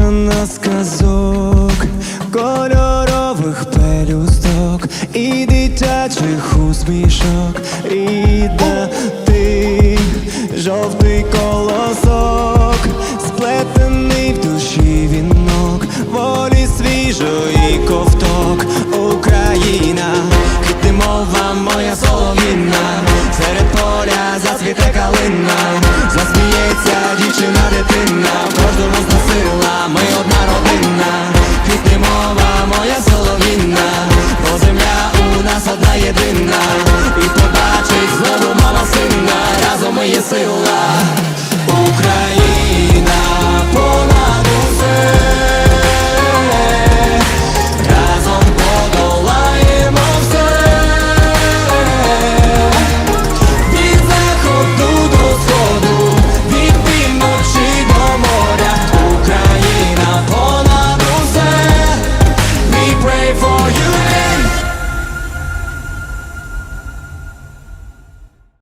на сказок. Кольорових пелюсток і дитячих усмішок, і да ти жовтий колосок, сплетений в душі вінок, волі свіжої ковток, Україна, ти мова моя солов'їна, серед поля зацвіте калина. Україна